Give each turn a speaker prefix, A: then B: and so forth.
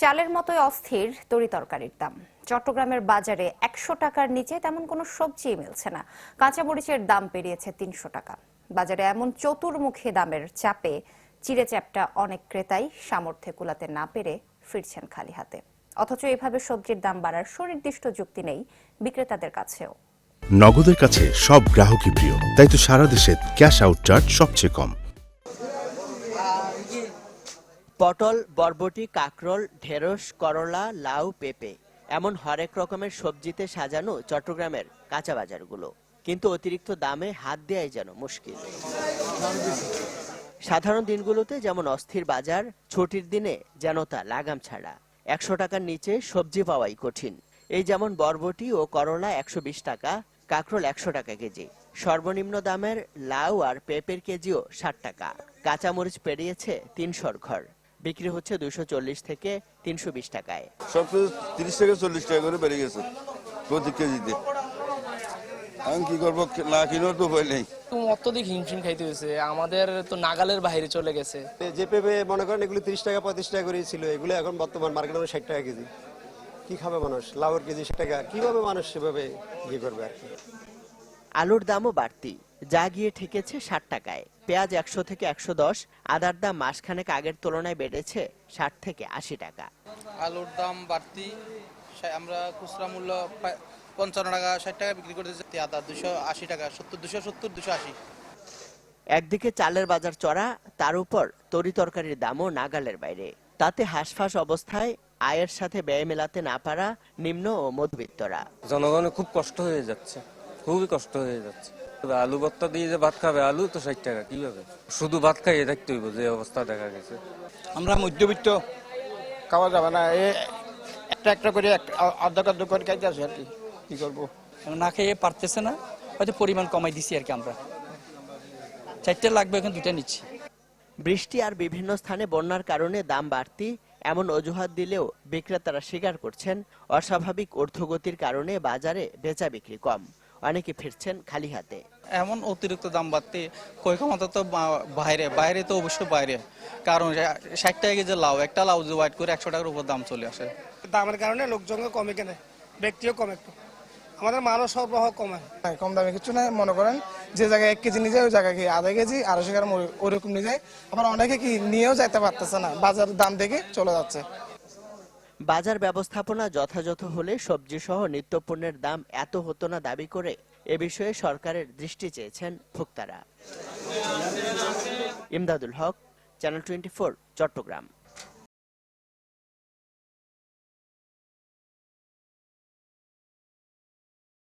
A: চালের মতোই অস্থির তরি তরকারির দাম। চট্টগ্রামের বাজারে একশো টাকার নিচে তেমন কোনো সবজি মিলছে না। কাঁচামরিচের দাম পেরিয়েছে তিনশো টাকা। বাজারে এমন চতুর্মুখী দামের চাপে চিড়ে চ্যাপটা অনেক ক্রেতাই সামর্থ্যে কুলাতে না পেরে ফিরছেন খালি হাতে। অথচ এভাবে সবজির দাম বাড়ার সুনির্দিষ্ট যুক্তি নেই বিক্রেতাদের কাছেও।
B: নগদের কাছে সব গ্রাহকই প্রিয়। তাই তো সারা দেশে ক্যাশ আউট চার্জ সবচেয়ে কম।
C: পটল, বরবটি, কাকরোল, ঢেঁড়স, করলা, লাউ, পেঁপে এমন হরেক রকমের সবজিতে সাজানো চট্টগ্রামের কাঁচা বাজারগুলো। কিন্তু অতিরিক্ত দামে হাত দেওয়াই যেন মুশকিল। সাধারণ দিনগুলোতে যেমন অস্থির বাজার, ছুটির দিনে যেন তা লাগাম ছাড়া। একশো টাকার নিচে সবজি পাওয়াই কঠিন। এই যেমন বরবটি ও করলা একশো বিশ টাকা, কাকরোল একশো টাকা কেজি। সর্বনিম্ন দামের লাউ আর পেঁপের কেজিও ষাট টাকা। কাঁচামরিচ পেরিয়েছে তিনশোর ঘর। বিক্রি হচ্ছে দুশো চল্লিশ থেকে তিনশো বিশ টাকায়।
D: সব কিছু তিরিশ থেকে চল্লিশ টাকা করে বেড়ে গেছে প্রতি কেজিতে। আমি কি করব? না কিনেও তো উপায় নেই।
E: অত্যধিক হিমশিম খাইতে হয়েছে। আমাদের তো নাগালের বাইরে চলে গেছে।
F: যে পেঁপে মনে করেন এগুলো তিরিশ টাকা পঁয়ত্রিশ টাকা করে ছিল এগুলো এখন বর্তমান মার্কেটে ষাট টাকা কেজি। কি খাবে মানুষ? লাউয়ের কেজি ষাট টাকা। কীভাবে মানুষ সেভাবে ইয়ে করবে আর কি?
C: আলুর দামও বাড়তি। যা গিয়ে ঠেকেছে ষাট টাকায়। পেঁয়াজ একশো থেকে একশো দশ আদার দাম মাসখানেক আগের তুলনায় বেড়েছে ষাট থেকে আশি টাকা।
G: আলুর দাম বাড়তি আমরা খুচরা মূল্য পঞ্চান্ন টাকা ষাট টাকা বিক্রি করতেছি আদা দুশো আশি টাকা সত্তর দুশো সত্তর দুশো আশি।
C: একদিকে চালের বাজার চড়া তার উপর তরি তরকারির দামও নাগালের বাইরে। তাতে হাঁসফাঁস অবস্থায় আয়ের সাথে ব্যয় মেলাতে না পারা নিম্ন ও মধ্যবিত্তরা।
H: জনগণের খুব কষ্ট হয়ে যাচ্ছে খুবই কষ্ট হয়ে যাচ্ছে। আলু ভর্তা দিয়ে যে ভাত খাবে আলু তো ষাট টাকা কীভাবে? শুধু ভাত খাইয়ে থাকতে হইব যে অবস্থা দেখা গেছে।
I: আমরা মধ্যবিত্ত খাওয়া যাবে না। এ একটা একটা করে আধা আধা করে খাইতে আছে আর কি। কি করব?
J: না খেয়ে পারতেছে না হয়তো পরিমাণ কমাই দিছি আর কি আমরা। চারটে লাগবে এখন দুইটা নিচ্ছি।
C: বৃষ্টি আর বিভিন্ন স্থানে বন্যার কারণে দাম বাড়তি এমন অজুহাত দিলেও বিক্রেতারা স্বীকার করছেন অস্বাভাবিক ঊর্ধ্বগতির কারণে বাজারে বেচা বিক্রি কম। অনেকে ফিরছেন খালি হাতে।
G: এমন অতিরিক্ত দাম বাড়তি কই ক্ষমতা তো বাইরে বাইরে তো অবশ্যই বাইরে। কারণ ষাট টাকা কেজি লাউ একটা লাউ যে হোয়াইট করে একশো টাকার উপর দাম চলে আসে।
I: দামের কারণে লোকজন কমে কেনে ব্যক্তিও কম একটু। আমাদের মানব সরবরাহ কমে। কম দামে কিছু নাই মনে করেন যে জায়গায় এক কেজি নিয়ে যায় ওই জায়গায় কি আধা কেজি আড়াইশো গ্রাম ওই- ওরকম নিয়ে যায়। আবার অনেকে কি নিয়েও যাইতে পারতেছে না বাজার দাম দেখে চলে যাচ্ছে।
C: বাজার ব্যবস্থাপনা যথাযথ হলে সবজি সহ নিত্যপণ্যের দাম এত হতো না দাবি করে এ বিষয়ে সরকারের দৃষ্টি চেয়েছেন ভোক্তারা। Imdadul Haque Channel twenty Chattogram.